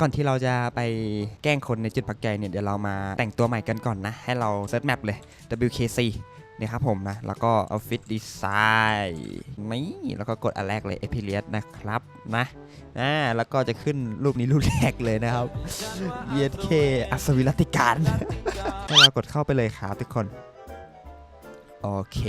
ก่อนที่เราจะไปแกล้งคนในจุดพักใจเนี่ยเดี๋ยวเรามาแต่งตัวใหม่กันก่อนนะ ให้เราเซิร์ชแมปเลย WKC เนี่ยครับผมนะ แล้วก็ Outfit Design นี่แล้วก็กดอันแรกเลย a p i l i a t นะครับนะอ่าแล้วก็จะขึ้นรูปนี้รูปแรกเลยนะครับ VK อัศวิรติการให้เรากดเข้าไปเลยครับทุกคน โอเค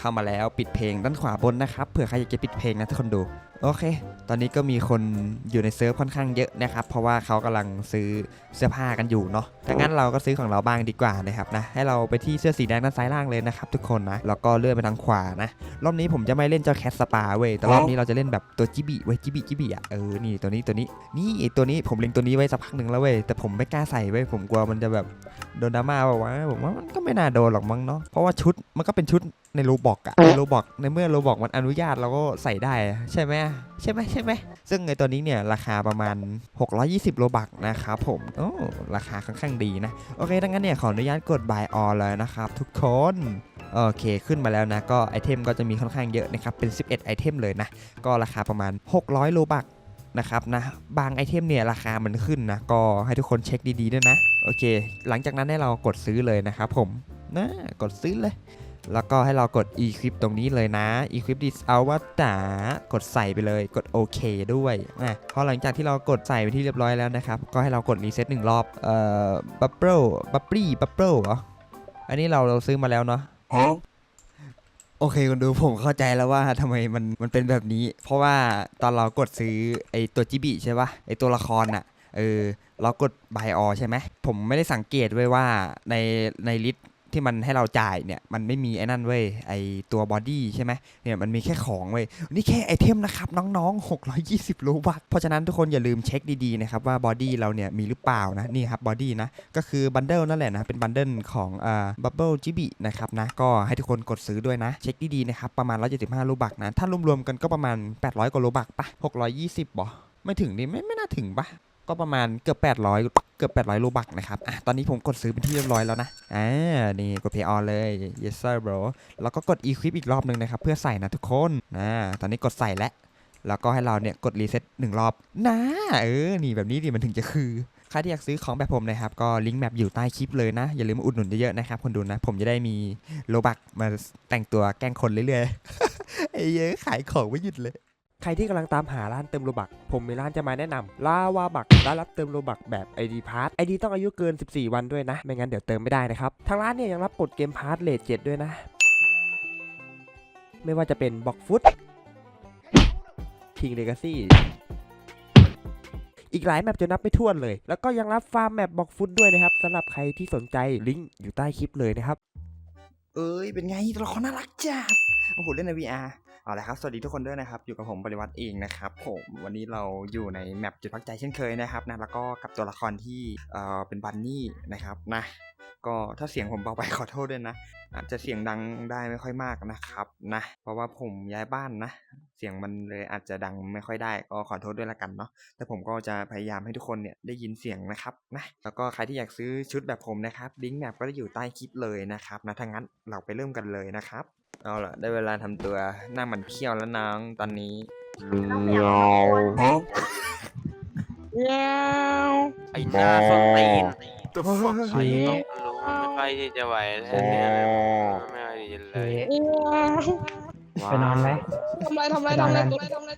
เข้ามาแล้วปิดเพลงด้านขวาบนนะครับเผื่อใครอยากจะปิดเพลงนะทุกคนดูโอเค ตอนนี้ก็มีคนอยู่ในเซิร์ฟค่อนข้างเยอะนะครับ เพราะว่าเขากำลังซื้อเสื้อผ้ากันอยู่เนาะดังนั้นเราก็ซื้อของเราบ้างดีกว่านะครับนะ ให้เราไปที่เสื้อสีแดงด้านซ้ายล่างเลยนะครับทุกคนนะ แล้วก็เลื่อนไปทางขวานะ รอบนี้ผมจะไม่เล่นเจ้าแคทสปาเว้ย แต่รอบนี้เราจะเล่นแบบตัวจิบิไว้ยจิบิจิบิอะ เออ นี่ตัวนี้ตัวนี้ นี่ตัวนี้ผมเล็งตัวนี้ไว้สักพักหนึ่งแล้วเว้ย แต่ผมไม่กล้าใส่เว้ย ผมกลัวมันจะแบบโดนดราม่าบอกว่าผมว่ามันก็ไม่น่าโดนหรอกมั้งเนาะ เพราะว่าชุดมันก็เป็นชุด ในโรบอกอะในโรบอกในเมื่อโรบอกมันอนุญาตเราก็ใส่ได้อะใช่ไหมใช่ไหมใช่ไหมซึ่งในตัวนี้เนี่ยราคาประมาณ 620โลบักนะครับผมโอ้ราคาค่อนข้างดีนะ โอเคดังนั้นเนี่ยขออนุญาตกด buy all เลยนะครับทุกคนโอเคขึ้นมาแล้วนะก็ไอเทมก็จะมีค่อนข้างเยอะนะครับเป็น 11 ไอเทมเลยนะ ก็ราคาประมาณ 600โลบักนะครับนะบางไอเทมเนี่ยราคามันขึ้นนะก็ให้ทุกคนเช็คดีๆด้วยนะ โอเค หลังจากนั้นให้เรากดซื้อเลยนะครับผมนะกดซื้อเลย แล้วก็ให้เรากด equip ตรงนี้เลยนะ equip this เอาว่าตากดใส่ไปเลยกดโอเคด้วยนะพอหลังจากที่เรากดใส่ไปที่เรียบร้อยแล้วนะครับ ก็ให้เรากดรีเซ็ตหนึ่งรอบเอ่อ bubble bubble bubble เหรออันนี้เราเราซื้อมาแล้วเนาะโอเคคุณดูผมเข้าใจแล้วว่าทำไมมันมันเป็นแบบนี้ เพราะว่าตอนเรากดซื้อไอตัวจิบิใช่ปะไอตัวละครน่ะเออเรากด buy all ใช่ไหมผมไม่ได้สังเกตไว้ว่าในในลิสต์ ที่มันให้เราจ่ายเนี่ยมันไม่มีไอ้นั่นเว้ยไอตัวบอดี้ใช่ไหมเนี่ยมันมีแค่ของเว้ยนี่แค่ไอเทมนะครับน้องๆ 620โลบักเพราะฉะนั้นทุกคนอย่าลืมเช็คดีๆนะครับว่าบอดี้เราเนี่ยมีหรือเปล่านะนี่ครับบอดี้นะก็คือบันเดิลนั่นแหละนะเป็นบันเดิลของเอ่าบับเบิลจิบินะครับนะก็ให้ทุกคนกดซื้อด้วยนะ เช็คดีๆนะครับประมาณ 175โลบักนะถ้ารวมๆกันก็ประมาณ 800กว่าโลบักปะ620บ่ไม่ถึงนี่ไม่ไม่น่าถึงปะ ก็ประมาณเกือบ800 เกือบ800โลบักนะครับอะตอนนี้ผมกดซื้อเป็นที่เรียบร้อยแล้วนะอ่านี่กด pay on เลย yes sir bro แล้วก็กด equip อีกรอบหนึ่งนะครับเพื่อใส่นะทุกคนนะตอนนี้กดใส่แล้วแล้วก็ให้เราเนี่ยกดรีเซ็ตหนึ่งรอบนะเออนี่แบบนี้ดิมันถึงจะคือใครที่อยากซื้อของแบบผมนะครับ ก็ลิงก์แมปอยู่ใต้คลิปเลยนะ อย่าลืมมาอุดหนุนเยอะๆนะครับ คนดูนะ ผมจะได้มีโลบักมาแต่งตัวแกล้งคนเรื่อยๆไอ้เยอะขายของไม่หยุดเลย ใครที่กำลังตามหาร้านเติมโลบัก ผมมีร้านจะมาแนะนำลาวาบักร้านรับเติมโลบักแบบ ID p a s s ID ต้องอายุเกิน 14 วันด้วยนะ ไม่งั้นเดี๋ยวเติมไม่ได้นะครับ ทางร้านเนี่ยยังรับกดเกมพาร์ทเลทเจ็ดด้วยนะ ไม่ว่าจะเป็นบ็อกฟุตคิงเลกาซี่อีกหลายแมปจะนับไม่ถ้วนเลย แล้วก็ยังรับฟาร์มแมปบ็อกฟุตด้วยนะครับสำหรับใครที่สนใจลิงก์อยู่ใต้คลิปเลยนะครับ เอ้ยเป็นไงตัวละครน่ารักจัดโอ้โหเล่นใน VR เอาละครับ สวัสดีทุกคนด้วยนะครับ อยู่กับผมปริวัติเองนะครับผมวันนี้เราอยู่ในแมปจุดพักใจเช่นเคยนะครับนะแล้วก็กับตัวละครที่เอ่อเป็นบันนี่นะครับนะก็ถ้าเสียงผมเบาไปขอโทษด้วยนะ อาจจะเสียงดังได้ไม่ค่อยมากนะครับนะเพราะว่าผมย้ายบ้านนะ เสียงมันเลยอาจจะดังไม่ค่อยได้ก็ขอโทษด้วยละกันเนาะแต่ผมก็จะพยายามให้ทุกคนเนี่ยได้ยินเสียงนะครับนะแล้วก็ใครที่อยากซื้อชุดแบบผมนะครับลิงก์แมปก็จะอยู่ใต้คลิปเลยนะครับนะถ้างั้นเราไปเริ่มกันเลยนะครับ เอาล่ะ ได้เวลาทำตัวหน้ามันเขี้ยวแล้วน้องตอนนี้ไอ้หน้าส้นตีนตัวไอ้ต้องรู้ไม่ค่อยที่จะไหวแล้วเนี่ยไม่ค่อยดีเลยไปนอนไหมทำไรทำไรทำไรตัวไรทำไร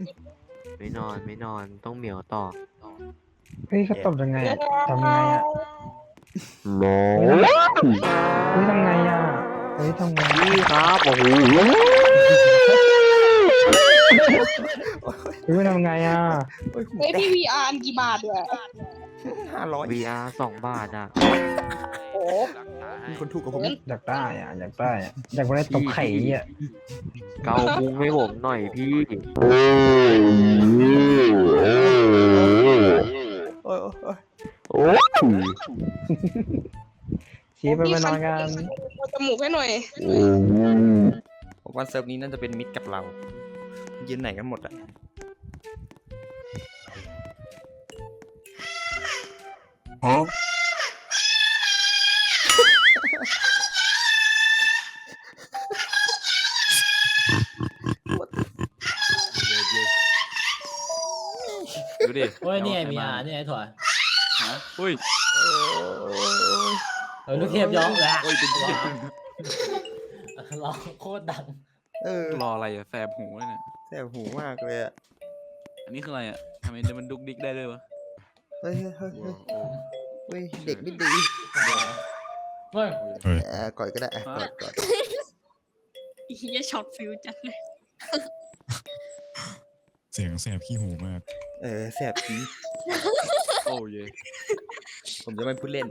ไม่นอนไม่นอนต้องเหมียวต่อเฮ้ยเขาตบยังไงอะทำไงอะโมเฮ้ยทำไงอะ เฮ้ยทำไงพี่ครับโอ้โหเฮ้ยทำไงอะโอ้ยเฮ้ยพี่ VR อันกี่บาทด้วยห้าร้อย VR สองบาทอะโอ้มีคนถูกกับผมอีกอยากได้อะอยากได้อะอยากได้ตบไข่อะเกาพุงให้ผมหน่อยพี่ โอ้ยโอ้ยโอ้ย ชี้ไปไปนอนกันจมูกให้หน่อย ผมว่าเซิร์ฟนี้น่าจะเป็นมิตรกับเรา ยืนไหนกันหมดอะดิเฮ้ยนี่ไงมีอานี่ไงถั่วฮะอุ้ย เออลูกเทพย้องแหละโอ้ยเป็นเหี้ย ร้องโคตรดัง เออรออะไรอะแสบหูเลยเนี่ย แสบหูมากเลยอะอันนี้คืออะไรอะทำไมมันดุกดิกได้เลยวะเฮ้ยเฮ้ยเฮ้ยเฮ้ยเฮ้ยเด็กนี่ดีเฮ้ยเออก่อนก็ได้อะก่อนก่อนอีเหี้ยช็อตฟิวจัดเลยเสียงแสบขี้หูมาก เออแสบจริงโอ้ยผมจะไม่พูดเล่น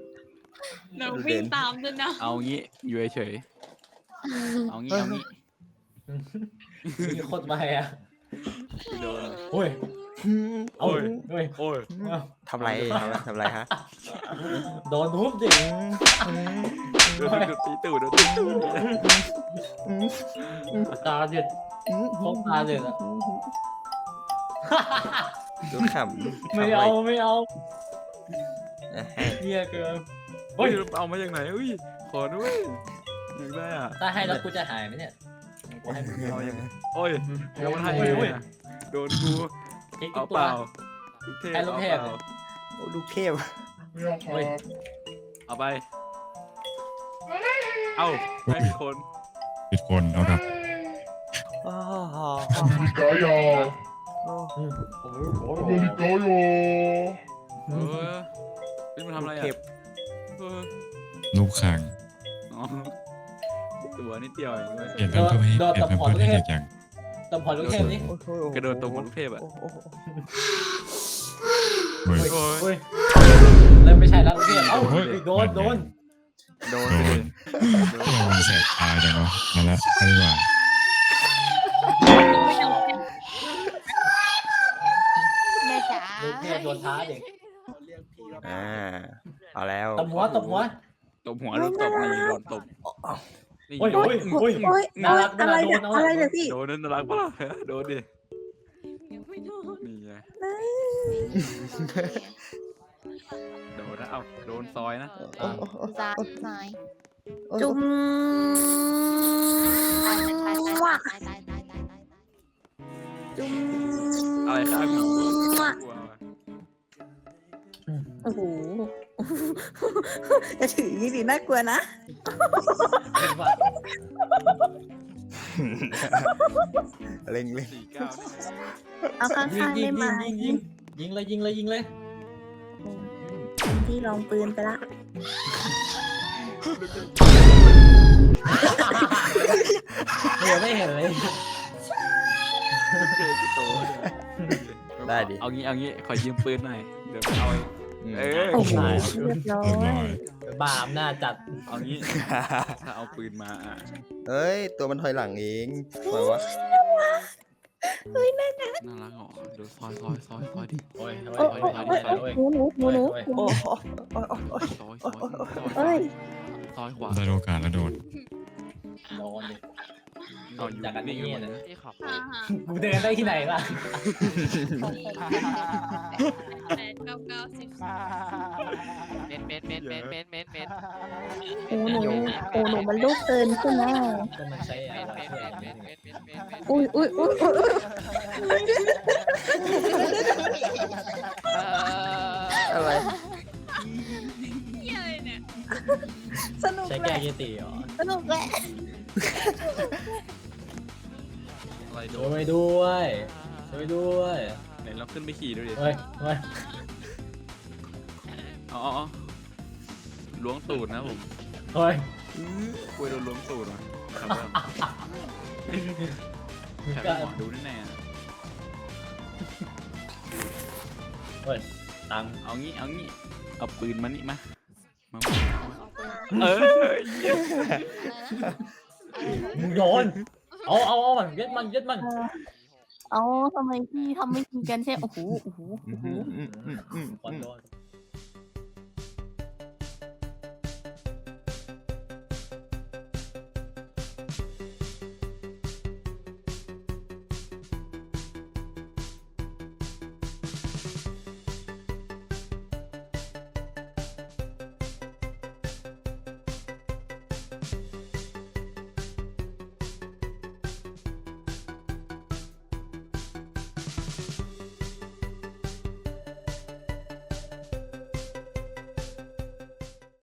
เราวิ่งตามด้วยนะเอางี้อยู่เฉยๆเอางี้เอางี้มีคนมาอะโดนเฮ้ยเอาโอ้ยเฮ้ยโอ้ยเอาทำไรทำไรทำไรฮะ โดนทุบดิโดนโดนตีตูดโดนตีตูดตาเด็ดพกตาเด็ดอะดูขำไม่เอาไม่เอาอะเหี้ยเกินเฮ้เฮ้ยยเอามาจากไหนอุ้ยขอด้วยอยากได้อะถ้าให้แล้วกูจะหายไหมเนี่ยกูให้มึงเอาอย่างโอ้ยเอามาให้โอ้ยโอ้ยเนี่ยโดนกูทิ้งทุเอากเปตัวล่าลูกเทพให้ลูกเทพอาปล่าโอ้ลูกเทพเฮ้ย เอาไป เอาให้มีคนปิดคนเอากลับอ๋อเออนี่มันทำอะไรเทอะพเออ ลูกคางอ๋อตัวนิดเดียวเองเว้ยเปลี่ยนแพมเพิร์สให้โดดเปลี่ยนแพมตบเพิร์สให้หัวเด็กยังตบพอลูกเทพนี่โอ้โหกระโดดตรงหัวลูกเทพอะโอ้โหเฮ้ย โอ้ย เฮ้ยเริ่มไม่ใช่แล้วลูกเทพเอ้าเฮ้ย โดนโดนโดนโดไปนเลยทำไมมันแสบตาจังวะมาละไปดีกว่าแม่จ๋าลูกเทพโดนท้าเด็กอ่า เอาแล้วตบหัวตบหัว ตบหัวโดนตบนี่โดนตบนี่โอ้ยโดโอ้นยโอ้ยโอ๊ยน่ารักอะไรน่าเนี่ยโดนอะไรเอาเนี่ยพี่โดนนั่นน่ารักปะล่ะโดนดิยังไม่โดนนี่ไงโดนนะเอาโดนซอยนะอะซ้ายซ้ายจุ๊บตายตายตายตายตายตายตายตายจุ๊บอะไรข้างหนูกลัวว่ะโอ้โห จะถืออย่างนี้ดิน่ากลัวนะ เล็งเล็งสี่เก้านี่เอาข้างยิงๆยิได้งไหมยิงยิงยิงยิงเลยยิงเลยยิงเลยที่ลองปืนไปละเดี๋ยวไม่เห็นเลยเจอที่โตเนี่ยได้ดิเอางี้เอางี้ขอยืมปืนหน่อยเดี๋ยวไปเอาไอ้ม เออโอ้โหเรียบร้อเรียบร้อยยบาปหน้าจัดเอางี้ ถ้าเอาปืนมาอะเอ้ย ตัวมันถอยหลังเองปล่อยวะน่ารักเหรอเดี๋ยวซอยซอยซอยซอยดิโอ้ยโอ้โอ้ยโอ้โอ้ยโอ้โอ้ยยหนูหนูหนูหนูโอ้โหโอ้โหโอ้โหซอยซอยซอยซเอ้อยยซอยขวาได้โอกาสแล้วโดนโดนดิ เอาอยู่จากกันนิ่งๆนี่กันนะนะกูเดินได้ที่ไหนล่ะแปดเก้าเก้าสิบเม็ดเม็ดเม็ดเม็ดเม็ดเม็ดเม็ดโอ้หนูโอ้หนูมันลูกเกินใช่ไหมก็มันใช้อะเม็ดไรเม็ดเม็ดเม็ดเม็ดเม็ดเม็ดอุ้ยอุ้ยอุ้ยอุ้ยอะไรสนุกใช้แหแก้ละเยติเหรอสนุกแหละ อะไรโดช่วนยด้วยช่วยด้วยไหนเราขึ้นไปขี่ดูดิ เฮ้ยเฮ้ยอ๋ออ๋ออ๋อล้วงตูดนะผมเฮ้ยคุยโดนล้วงตูดมาครับแถมหมอดูแน่ๆอะเฮ้ยตังค์เอางี้ เอางี้ เอาปืนมานี่มามามาเออเหี้ยมึงโดน เอาเอาเอามันยึดมันยึดมันเอาทำไมพี่ทำไม่กินกันใช่โอ้โหโอ้โหอืมอืมอืมอืมก่อนโดน